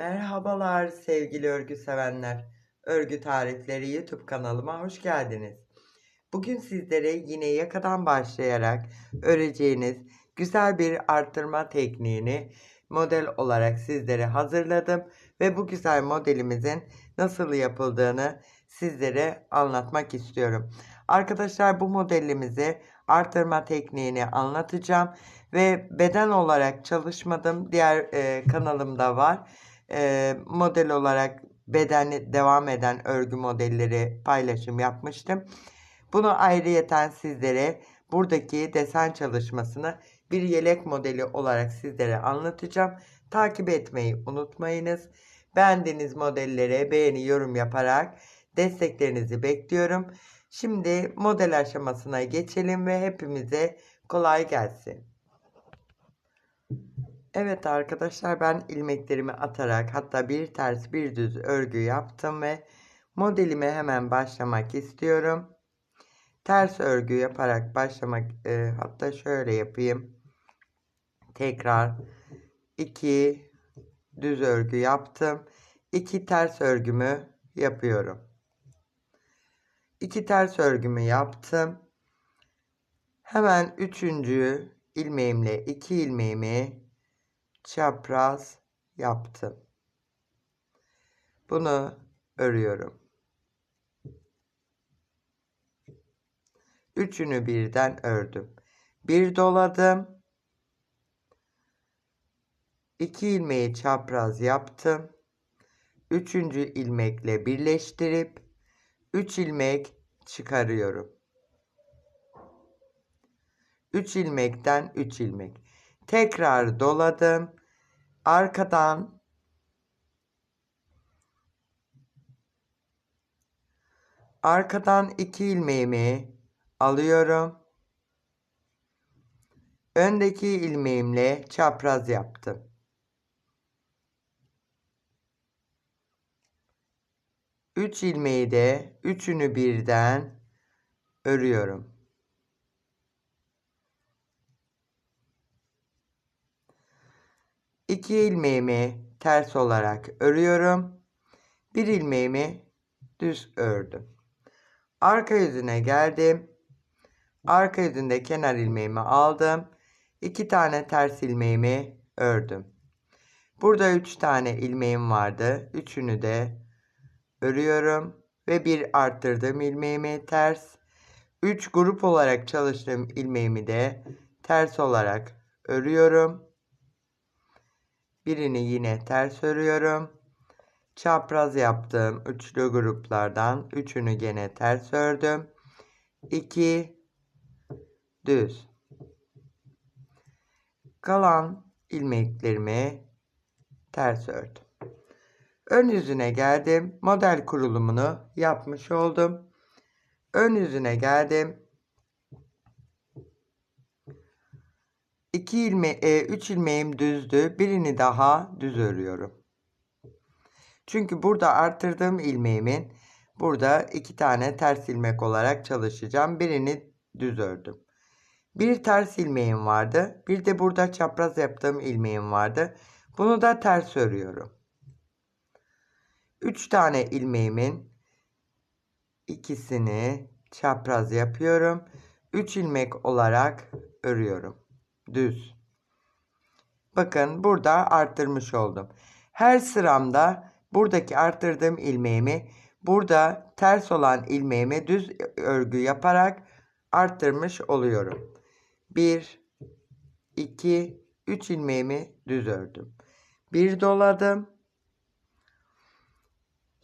Merhabalar sevgili örgü sevenler. Örgü tarifleri YouTube kanalıma hoş geldiniz. Bugün sizlere yine yakadan başlayarak öreceğiniz güzel bir arttırma tekniğini model olarak sizlere hazırladım ve bu güzel modelimizin nasıl yapıldığını sizlere anlatmak istiyorum. Arkadaşlar bu modelimizi artırma tekniğini anlatacağım ve beden olarak çalışmadım. Diğer e, kanalımda var e, model olarak bedeni devam eden örgü modelleri paylaşım yapmıştım. Bunu ayrıyeten sizlere buradaki desen çalışmasını bir yelek modeli olarak sizlere anlatacağım. Takip etmeyi unutmayınız. Beğendiğiniz modellere beğeni yorum yaparak desteklerinizi bekliyorum. Şimdi model aşamasına geçelim ve hepimize kolay gelsin. Evet arkadaşlar ben ilmeklerimi atarak hatta bir ters bir düz örgü yaptım ve modelime hemen başlamak istiyorum. Ters örgü yaparak başlamak e, hatta şöyle yapayım. Tekrar iki düz örgü yaptım. İki ters örgümü yapıyorum. İki ters örgümü yaptım. Hemen üçüncü ilmeğimle iki ilmeğimi çapraz yaptım. Bunu örüyorum. Üçünü birden ördüm. Bir doladım. İki ilmeği çapraz yaptım. Üçüncü ilmekle birleştirip üç ilmek çıkarıyorum. Üç ilmekten üç ilmek. Tekrar doladım. Arkadan arkadan iki ilmeğimi alıyorum. Öndeki ilmeğimle çapraz yaptım. Üç ilmeği de üçünü birden örüyorum. 2 ilmeğimi ters olarak örüyorum. Bir ilmeğimi düz ördüm. Arka yüzüne geldim. Arka yüzünde kenar ilmeğimi aldım. 2 tane ters ilmeğimi ördüm. Burada 3 tane ilmeğim vardı. Üçünü de örüyorum ve bir arttırdığım ilmeğimi ters. 3 grup olarak çalıştığım ilmeğimi de ters olarak örüyorum. Birini yine ters örüyorum. Çapraz yaptığım üçlü gruplardan üçünü gene ters ördüm. 2 düz. Kalan ilmeklerimi ters ördüm. Ön yüzüne geldim. Model kurulumunu yapmış oldum. Ön yüzüne geldim. 2 ilme e, 3 ilmeğim düzdü. Birini daha düz örüyorum. Çünkü burada arttırdığım ilmeğimin burada iki tane ters ilmek olarak çalışacağım. Birini düz ördüm. Bir ters ilmeğim vardı. Bir de burada çapraz yaptığım ilmeğim vardı. Bunu da ters örüyorum. 3 tane ilmeğimin ikisini çapraz yapıyorum. 3 ilmek olarak örüyorum düz. Bakın burada arttırmış oldum. Her sıramda buradaki arttırdığım ilmeğimi burada ters olan ilmeğime düz örgü yaparak arttırmış oluyorum. 1 2 3 ilmeğimi düz ördüm. Bir doladım.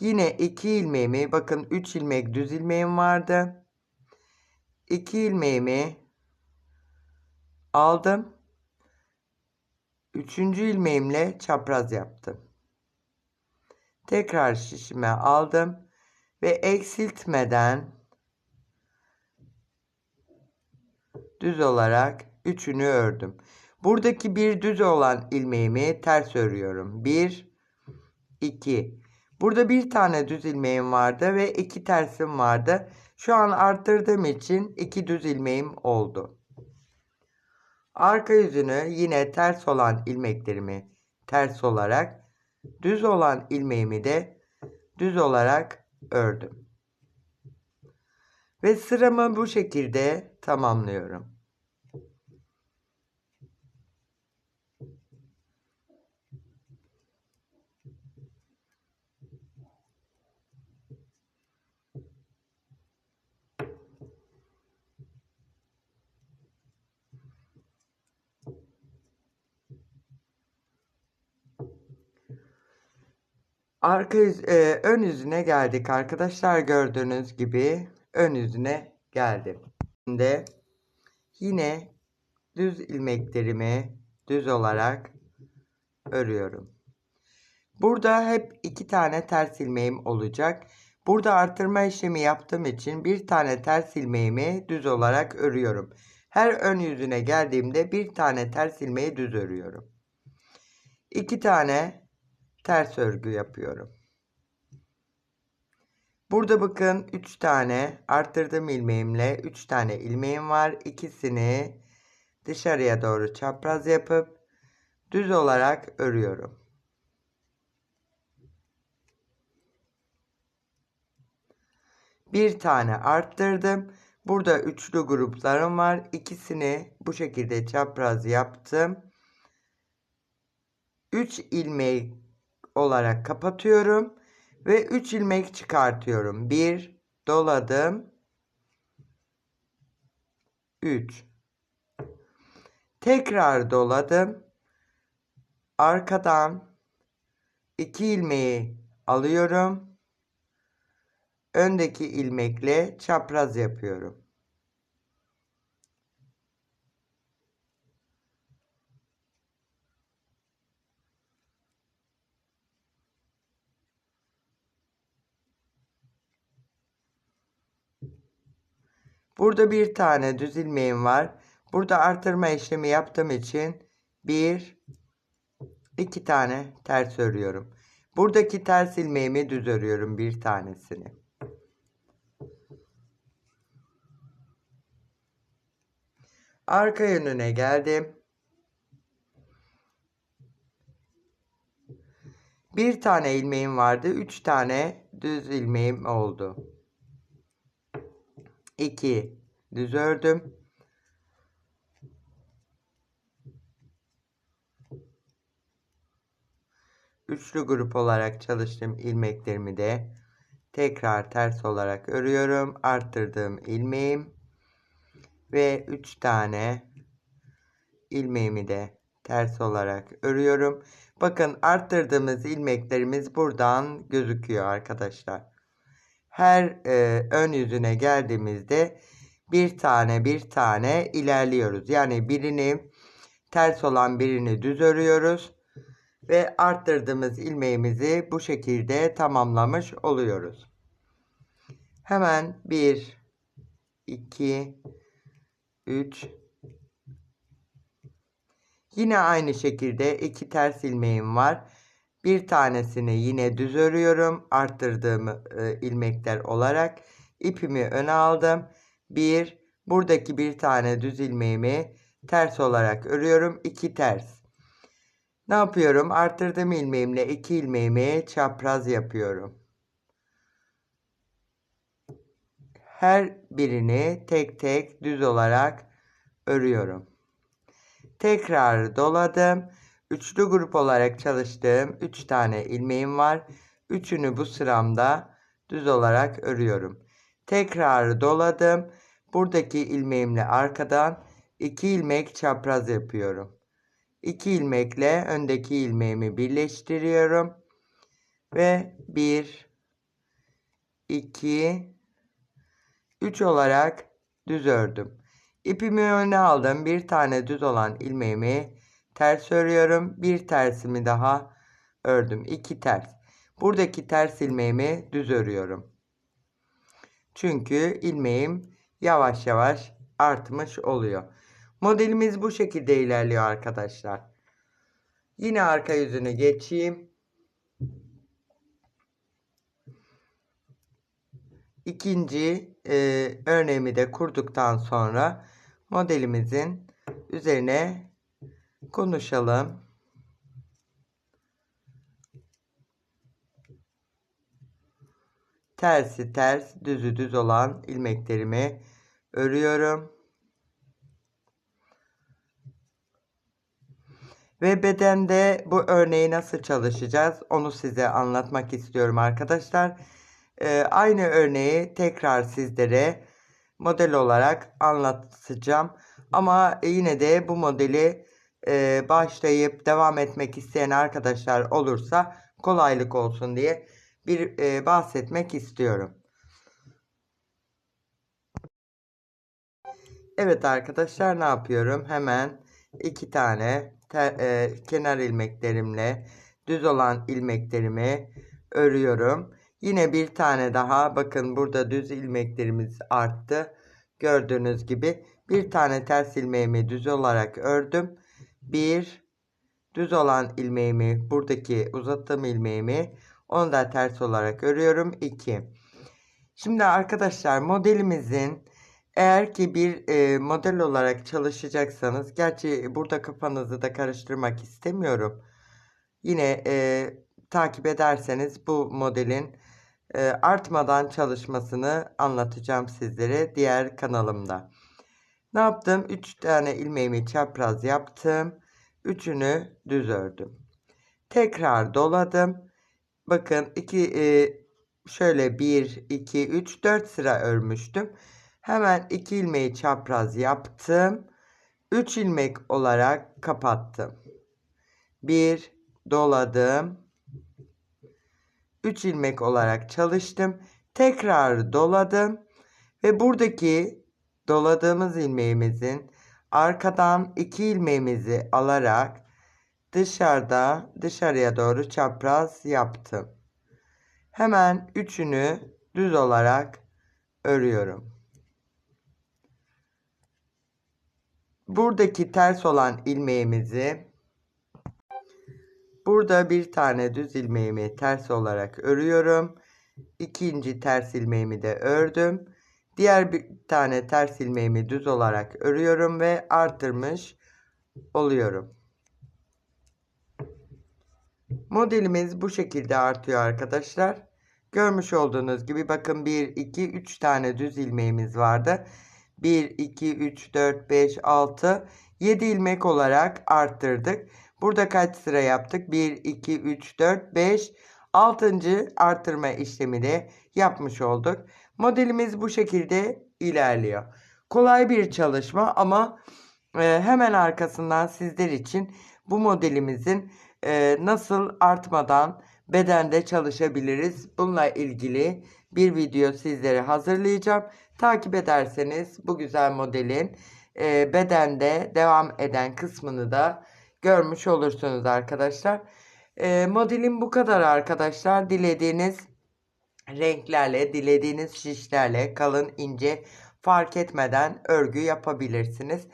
Yine 2 ilmeğimi bakın 3 ilmek düz ilmeğim vardı. 2 ilmeğimi aldım. Üçüncü ilmeğimle çapraz yaptım. Tekrar şişime aldım ve eksiltmeden düz olarak üçünü ördüm. Buradaki bir düz olan ilmeğimi ters örüyorum. 1 2 Burada bir tane düz ilmeğim vardı ve iki tersim vardı. Şu an arttırdığım için iki düz ilmeğim oldu. Arka yüzünü yine ters olan ilmeklerimi ters olarak Düz olan ilmeğimi de düz olarak ördüm. Ve sıramı bu şekilde tamamlıyorum. Arka yüz, e, ön yüzüne geldik arkadaşlar gördüğünüz gibi ön yüzüne geldim. Şimdi yine düz ilmeklerimi düz olarak örüyorum. Burada hep iki tane ters ilmeğim olacak. Burada artırma işlemi yaptığım için bir tane ters ilmeğimi düz olarak örüyorum. Her ön yüzüne geldiğimde bir tane ters ilmeği düz örüyorum. İki tane ters örgü yapıyorum. Burada bakın 3 tane arttırdığım ilmeğimle 3 tane ilmeğim var. İkisini dışarıya doğru çapraz yapıp düz olarak örüyorum. Bir tane arttırdım. Burada üçlü gruplarım var. İkisini bu şekilde çapraz yaptım. 3 ilmeği olarak kapatıyorum ve 3 ilmek çıkartıyorum. 1 doladım. 3 Tekrar doladım. Arkadan 2 ilmeği alıyorum. Öndeki ilmekle çapraz yapıyorum. Burada bir tane düz ilmeğim var. Burada artırma işlemi yaptığım için bir, iki tane ters örüyorum. Buradaki ters ilmeğimi düz örüyorum bir tanesini. Arka yönüne geldim. Bir tane ilmeğim vardı. Üç tane düz ilmeğim oldu. 2 düz ördüm. Üçlü grup olarak çalıştığım ilmeklerimi de tekrar ters olarak örüyorum. Arttırdığım ilmeğim ve 3 tane ilmeğimi de ters olarak örüyorum. Bakın arttırdığımız ilmeklerimiz buradan gözüküyor arkadaşlar her e, ön yüzüne geldiğimizde bir tane bir tane ilerliyoruz. Yani birini ters olan birini düz örüyoruz ve arttırdığımız ilmeğimizi bu şekilde tamamlamış oluyoruz. Hemen 1 2 3 Yine aynı şekilde iki ters ilmeğim var. Bir tanesini yine düz örüyorum. Arttırdığım e, ilmekler olarak ipimi öne aldım. Bir, buradaki bir tane düz ilmeğimi ters olarak örüyorum. İki ters. Ne yapıyorum? Arttırdığım ilmeğimle iki ilmeğimi çapraz yapıyorum. Her birini tek tek düz olarak örüyorum. Tekrar doladım. Üçlü grup olarak çalıştığım 3 tane ilmeğim var. Üçünü bu sıramda düz olarak örüyorum. Tekrar doladım. Buradaki ilmeğimle arkadan 2 ilmek çapraz yapıyorum. 2 ilmekle öndeki ilmeğimi birleştiriyorum. Ve 1 2 3 olarak düz ördüm. İpimi öne aldım. Bir tane düz olan ilmeğimi ters örüyorum. Bir tersimi daha ördüm. İki ters. Buradaki ters ilmeğimi düz örüyorum. Çünkü ilmeğim yavaş yavaş artmış oluyor. Modelimiz bu şekilde ilerliyor arkadaşlar. Yine arka yüzünü geçeyim. İkinci e, örneğimi de kurduktan sonra modelimizin üzerine konuşalım. Tersi ters, düzü düz olan ilmeklerimi örüyorum. Ve bedende bu örneği nasıl çalışacağız onu size anlatmak istiyorum arkadaşlar. Ee, aynı örneği tekrar sizlere model olarak anlatacağım. Ama yine de bu modeli e, başlayıp devam etmek isteyen arkadaşlar olursa kolaylık olsun diye bir e, bahsetmek istiyorum. Evet arkadaşlar ne yapıyorum? Hemen iki tane te, e, kenar ilmeklerimle düz olan ilmeklerimi örüyorum. Yine bir tane daha bakın burada düz ilmeklerimiz arttı. Gördüğünüz gibi bir tane ters ilmeğimi düz olarak ördüm. Bir düz olan ilmeğimi buradaki uzattığım ilmeğimi onu da ters olarak örüyorum. 2. Şimdi arkadaşlar modelimizin eğer ki bir e, model olarak çalışacaksanız gerçi burada kafanızı da karıştırmak istemiyorum. Yine e, takip ederseniz bu modelin e, artmadan çalışmasını anlatacağım sizlere diğer kanalımda. Ne yaptım? 3 tane ilmeğimi çapraz yaptım. Üçünü düz ördüm. Tekrar doladım. Bakın iki e, şöyle 1 2 3 4 sıra örmüştüm. Hemen 2 ilmeği çapraz yaptım. 3 ilmek olarak kapattım. 1 doladım. 3 ilmek olarak çalıştım. Tekrar doladım ve buradaki doladığımız ilmeğimizin arkadan 2 ilmeğimizi alarak dışarıda dışarıya doğru çapraz yaptım. Hemen üçünü düz olarak örüyorum. Buradaki ters olan ilmeğimizi burada bir tane düz ilmeğimi ters olarak örüyorum. İkinci ters ilmeğimi de ördüm. Diğer bir tane ters ilmeğimi düz olarak örüyorum ve artırmış oluyorum. Modelimiz bu şekilde artıyor arkadaşlar. Görmüş olduğunuz gibi bakın 1, 2, 3 tane düz ilmeğimiz vardı. 1, 2, 3, 4, 5, 6, 7 ilmek olarak arttırdık. Burada kaç sıra yaptık? 1, 2, 3, 4, 5, 6. arttırma işlemi de yapmış olduk. Modelimiz bu şekilde ilerliyor. Kolay bir çalışma ama e, hemen arkasından sizler için bu modelimizin e, nasıl artmadan bedende çalışabiliriz bununla ilgili bir video sizlere hazırlayacağım. Takip ederseniz bu güzel modelin e, bedende devam eden kısmını da görmüş olursunuz arkadaşlar. Modelim bu kadar arkadaşlar. Dilediğiniz renklerle, dilediğiniz şişlerle kalın, ince fark etmeden örgü yapabilirsiniz.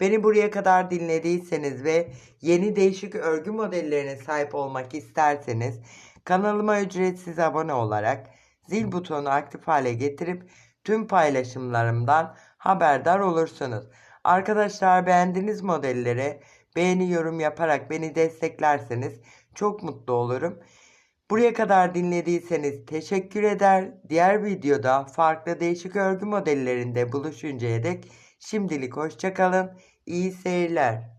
Beni buraya kadar dinlediyseniz ve yeni değişik örgü modellerine sahip olmak isterseniz kanalıma ücretsiz abone olarak zil butonu aktif hale getirip tüm paylaşımlarımdan haberdar olursunuz. Arkadaşlar beğendiğiniz modellere beğeni yorum yaparak beni desteklerseniz çok mutlu olurum. Buraya kadar dinlediyseniz teşekkür eder. Diğer videoda farklı değişik örgü modellerinde buluşuncaya dek şimdilik hoşçakalın. İyi seyirler.